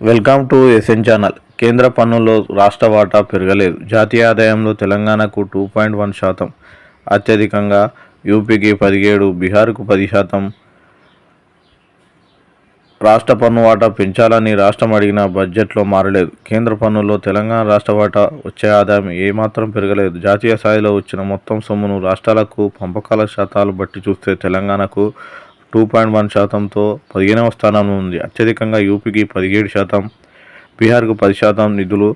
Welcome to SN channel. కేంద్ర పన్నుల్లో రాష్ట్ర వాటా పెరగలేదు. జాతీయ ఆదాయంలో తెలంగాణకు టూ పాయింట్ వన్ శాతం అత్యధికంగా యూపీకి పదిహేడు బీహార్కు పది శాతం. రాష్ట్ర పన్ను వాటా పెంచాలని రాష్ట్రం అడిగిన బడ్జెట్లో మారలేదు. కేంద్ర పన్నుల్లో తెలంగాణ రాష్ట్ర వాటా వచ్చే ఆదాయం ఏమాత్రం పెరగలేదు. జాతీయ స్థాయిలో వచ్చిన మొత్తం సొమ్మును రాష్ట్రాలకు పంపకాల శాతాలు బట్టి చూస్తే తెలంగాణకు టూ పాయింట్ వన్ శాతంతో పదిహేనవ స్థానంలో ఉంది. అత్యధికంగా యూపీకి పదిహేడు శాతం బీహార్కు పది శాతం నిధులు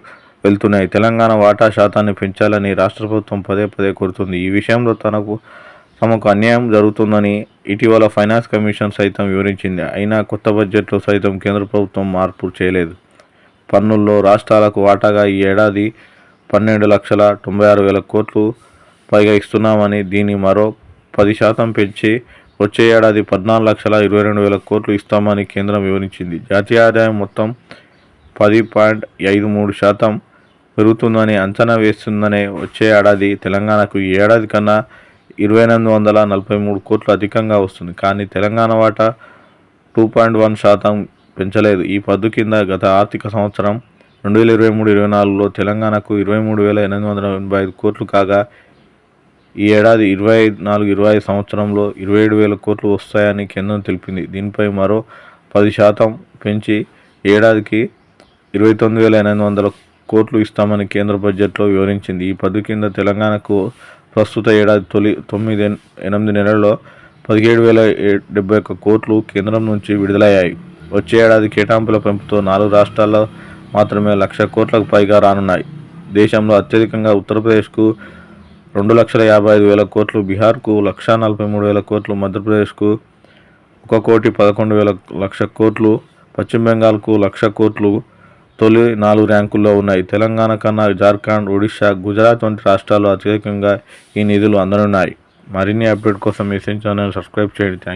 వెళ్తున్నాయి. తెలంగాణ వాటా శాతాన్ని పెంచాలని రాష్ట్ర ప్రభుత్వం పదే పదే కోరుతుంది. ఈ విషయంలో తనకు తమకు అన్యాయం జరుగుతుందని ఇటీవల ఫైనాన్స్ కమిషన్ సైతం వివరించింది. అయినా కొత్త బడ్జెట్లో సైతం కేంద్ర ప్రభుత్వం మార్పు చేయలేదు. పన్నుల్లో రాష్ట్రాలకు వాటాగా ఈ ఏడాది పన్నెండు లక్షల తొంభై ఆరు వేల కోట్లు పైగా ఇస్తున్నామని దీన్ని మరో పది శాతం పెంచి వచ్చే ఏడాది పద్నాలుగు లక్షల ఇరవై రెండు వేల కోట్లు ఇస్తామని కేంద్రం వివరించింది. జాతీయ ఆదాయం మొత్తం పది పాయింట్ ఐదు మూడు శాతం పెరుగుతుందని అంచనా వేస్తుందనే వచ్చే ఏడాది తెలంగాణకు ఈ ఏడాది కన్నా ఇరవై ఎనిమిది వందల నలభై మూడు కోట్లు అధికంగా వస్తుంది. కానీ తెలంగాణ వాటా టూ పాయింట్ వన్ శాతం పెంచలేదు. ఈ పద్దు కింద గత ఆర్థిక సంవత్సరం రెండు వేల ఇరవై మూడు ఇరవై నాలుగులో తెలంగాణకు ఇరవై మూడు వేల ఎనిమిది వందల ఎనభై ఐదు కోట్లు కాగా ఈ ఏడాది ఇరవై నాలుగు ఇరవై ఐదు సంవత్సరంలో ఇరవై ఏడు వేల కోట్లు వస్తాయని కేంద్రం తెలిపింది. దీనిపై మరో పది శాతం పెంచి ఏడాదికి ఇరవై తొమ్మిది వేల ఎనిమిది వందల కోట్లు ఇస్తామని కేంద్ర బడ్జెట్లో వివరించింది. ఈ పద్దు కింద తెలంగాణకు ప్రస్తుత ఏడాది తొలి తొమ్మిది ఎనిమిది నెలల్లో పదిహేడు వేల డెబ్బై ఒక్క కోట్లు కేంద్రం నుంచి విడుదలయ్యాయి. వచ్చే ఏడాది కేటాయింపుల పెంపుతో నాలుగు రాష్ట్రాల్లో మాత్రమే లక్ష కోట్లకు పైగా రానున్నాయి. దేశంలో అత్యధికంగా ఉత్తరప్రదేశ్కు రెండు లక్షల యాభై ఐదు వేల కోట్లు బీహార్కు లక్ష నలభై మూడు వేల కోట్లు మధ్యప్రదేశ్కు ఒక కోటి పదకొండు వేల లక్ష కోట్లు పశ్చిమ బెంగాల్కు లక్ష కోట్లు తొలి నాలుగు ర్యాంకుల్లో ఉన్నాయి. తెలంగాణ కన్నా జార్ఖండ్ ఒడిశా గుజరాత్ వంటి రాష్ట్రాలు అత్యధికంగా ఈ నిధులు అందనున్నాయి. మరిన్ని అప్డేట్ కోసం ఎస్ఎన్ ఛానల్ సబ్స్క్రైబ్ చేయండి. థ్యాంక్